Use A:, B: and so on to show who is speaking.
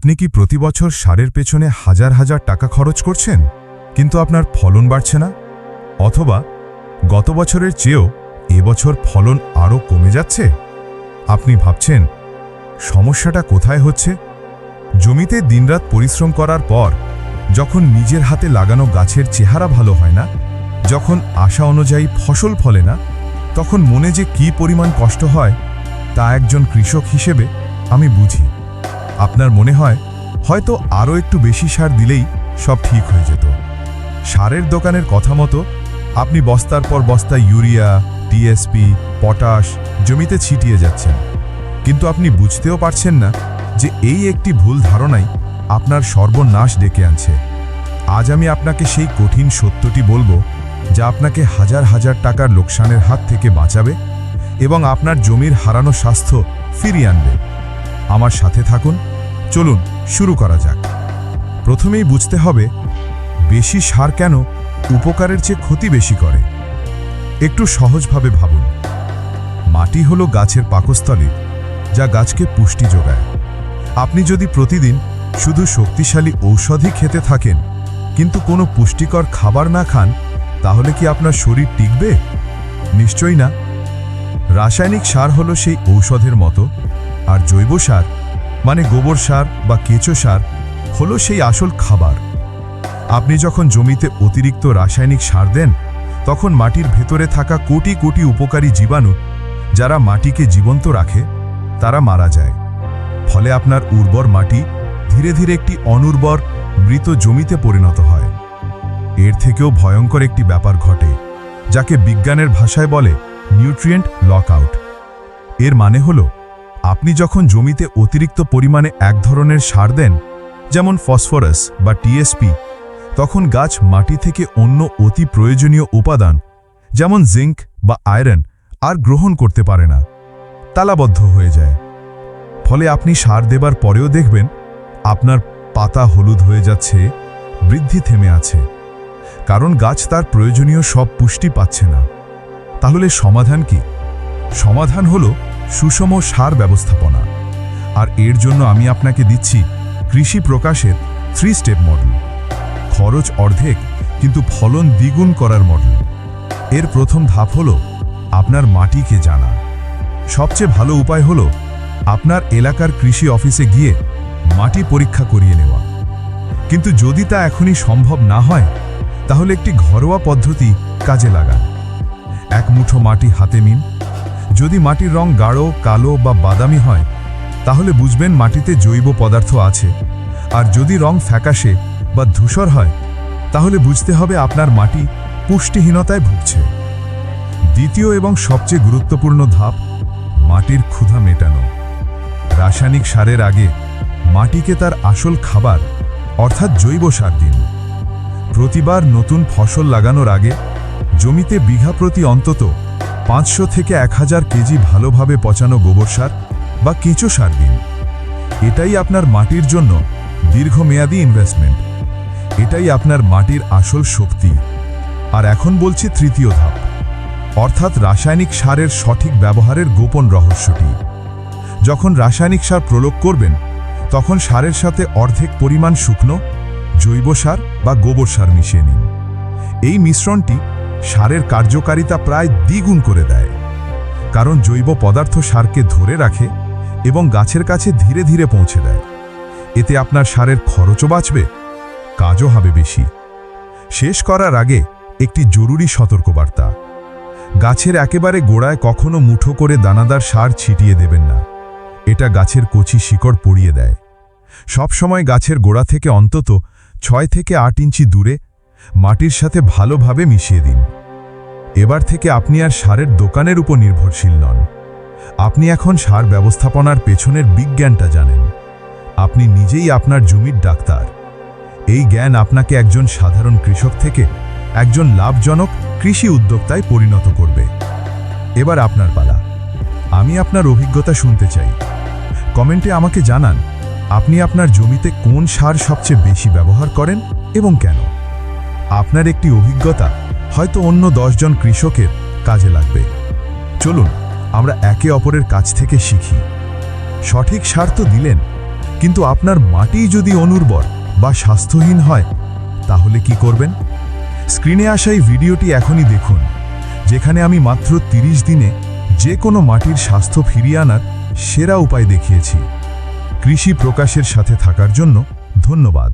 A: আপনি কি প্রতি বছর সারের পেছনে হাজার হাজার টাকা খরচ করছেন? কিন্তু আপনার ফলন বাড়ছে না? অথবা গত বছরের চেয়েও এবছর ফলন আরও কমে যাচ্ছে? আপনি ভাবছেন, সমস্যাটা কোথায় হচ্ছে? জমিতে দিনরাত পরিশ্রম করার পর যখন নিজের হাতে লাগানো গাছের চেহারা ভালো হয় না, যখন আশা অনুযায়ী ফসল ফলে না, তখন মনে যে কি পরিমাণ কষ্ট হয় তা একজন কৃষক হিসেবে আমি বুঝি। আপনার মনে হয় হয়তো আরও একটু বেশি সার দিলেই সব ঠিক হয়ে যেত। সারের দোকানের কথা মতো আপনি বস্তার পর বস্তা ইউরিয়া টিএসপি পটাশ জমিতে ছিটিয়ে যাচ্ছেন। কিন্তু আপনি বুঝতেও পারছেন না যে এই একটি ভুল ধারণাই আপনার সর্বনাশ ডেকে আনছে। আজ আমি আপনাকে সেই কঠিন সত্যটি বলব যা আপনাকে হাজার হাজার টাকার লোকসানের হাত থেকে বাঁচাবে এবং আপনার জমির হারানো স্বাস্থ্য ফিরিয়ে আনবে। আমার সাথে থাকুন। চলুন, শুরু করা যাক। প্রথমেই বুঝতে হবে, বেশি সার কেন উপকারের চেয়ে ক্ষতি বেশি করে। একটু সহজভাবে ভাবুন। মাটি হলো গাছের পাকস্থলী, যা গাছকে পুষ্টি যোগায়। আপনি যদি প্রতিদিন শুধু শক্তিশালী ঔষধই খেতে থাকেন, কিন্তু কোনো পুষ্টিকর খাবার না খান, তাহলে কি আপনার শরীর টিকবে? নিশ্চয়ই না। রাসায়নিক সার হলো সেই ঔষধের মতো আর জৈব সার মানে গোবর সার বা কেঁচো সার, হলো সেই আসল খাবার। আপনি যখন জমিতে অতিরিক্ত রাসায়নিক সার দেন, তখন মাটির ভেতরে থাকা কোটি কোটি উপকারী জীবাণু, যারা মাটিকে জীবন্ত রাখে, তারা মারা যায়। ফলে আপনার উর্বর মাটি ধীরে ধীরে একটি অনুর্বর, মৃত জমিতে পরিণত হয়। এর থেকেও ভয়ঙ্কর একটি ব্যাপার ঘটে, যাকে বিজ্ঞানের ভাষায় বলে নিউট্রিয়েন্ট লকআউট। এর মানে হল আপনি যখন জমিতে অতিরিক্ত পরিমাণে এক ধরনের সার দেন, যেমন ফসফরাস বা টিএসপি তখন গাছ মাটি থেকে অন্য অতি প্রয়োজনীয় উপাদান, যেমন জিঙ্ক বা আয়রন, আর গ্রহণ করতে পারে না। তালাবদ্ধ হয়ে যায়। ফলে আপনি সার দেবার পরেও দেখবেন, আপনার পাতা হলুদ হয়ে যাচ্ছে, বৃদ্ধি থেমে আছে। কারণ গাছ তার প্রয়োজনীয় সব পুষ্টি পাচ্ছে না। তাহলে সমাধান কি? সমাধান হল সুষম সার ব্যবস্থাপনা। আর এর জন্য আমি আপনাকে দিচ্ছি কৃষি প্রকাশের থ্রি স্টেপ মডেল খরচ অর্ধেক, কিন্তু ফলন দ্বিগুণ করার মডেল এর প্রথম ধাপ হল আপনার মাটিকে জানা। সবচেয়ে ভালো উপায় হল আপনার এলাকার কৃষি অফিসে গিয়ে মাটি পরীক্ষা করিয়ে নেওয়া। কিন্তু যদি তা এখনই সম্ভব না হয়, তাহলে একটি ঘরোয়া পদ্ধতি কাজে লাগান। এক মুঠো মাটি হাতে নিন যদি মাটির রং গাঢ়, কালো বা বাদামি হয়, তাহলে বুঝবেন মাটিতে জৈব পদার্থ আছে। আর যদি রং ফ্যাকাশে বা ধূসর হয়, তাহলে বুঝতে হবে আপনার মাটি পুষ্টিহীনতায় ভুগছে। দ্বিতীয় এবং সবচেয়ে গুরুত্বপূর্ণ ধাপ, মাটির ক্ষুধা মেটানো। রাসায়নিক সারের আগে মাটিকে তার আসল খাবার, অর্থাৎ জৈব সার দিন। প্রতিবার নতুন ফসল লাগানোর আগে জমিতে বিঘা প্রতি অন্তত পাঁচশো থেকে এক হাজার কেজি ভালোভাবে পচানো গোবর সার বা কেঁচো সার দিন। এটাই আপনার মাটির জন্য দীর্ঘমেয়াদী ইনভেস্টমেন্ট এটাই আপনার মাটির আসল শক্তি। আর এখন বলছি তৃতীয় ধাপ, অর্থাৎ রাসায়নিক সারের সঠিক ব্যবহারের গোপন রহস্যটি। যখন রাসায়নিক সার প্রয়োগ করবেন, তখন সারের সাথে অর্ধেক পরিমাণ শুকনো জৈব সার বা গোবর সার মিশিয়ে নিন। এই মিশ্রণটি সারের কার্যকারিতা প্রায় দ্বিগুণ করে দেয়। কারণ জৈব পদার্থ সারকে ধরে রাখে এবং গাছের কাছে ধীরে ধীরে পৌঁছে দেয়। এতে আপনার সারের খরচও বাঁচবে, কাজও হবে বেশি। শেষ করার আগে একটি জরুরি সতর্কবার্তা। গাছের একেবারে গোড়ায় কখনো মুঠো করে দানাদার সার ছিটিয়ে দেবেন না। এটা গাছের কচি শিকড় পড়িয়ে দেয়। সব সময় গাছের গোড়া থেকে অন্তত ছয় থেকে আট ইঞ্চি দূরে মাটির সাথে ভালোভাবে মিশিয়ে দিন। এবার থেকে আপনি আর সারের দোকানের উপর নির্ভরশীল নন। আপনি এখন সার ব্যবস্থাপনার পেছনের বিজ্ঞানটা জানেন। আপনি নিজেই আপনার জমির ডাক্তার। এই জ্ঞান আপনাকে একজন সাধারণ কৃষক থেকে একজন লাভজনক কৃষি উদ্যোক্তায় পরিণত করবে। এবার আপনার পালা। আমি আপনার অভিজ্ঞতা শুনতে চাই। কমেন্টে আমাকে জানান, আপনি আপনার জমিতে কোন সার সবচেয়ে বেশি ব্যবহার করেন এবং কেন? আপনার একটি অভিজ্ঞতা হয়তো অন্য জন কৃষকের কাজে লাগবে। চলুন, আমরা একে অপরের কাছ থেকে শিখি। সঠিক সার তো দিলেন, কিন্তু আপনার মাটি যদি অনুর্বর বা স্বাস্থ্যহীন হয়, তাহলে কি করবেন? স্ক্রিনে আসা এই ভিডিওটি এখনই দেখুন, যেখানে আমি মাত্র ৩০ দিনে যে কোনো মাটির স্বাস্থ্য ফিরিয়ে আনার সেরা উপায় দেখিয়েছি। কৃষি প্রকাশের সাথে থাকার জন্য ধন্যবাদ।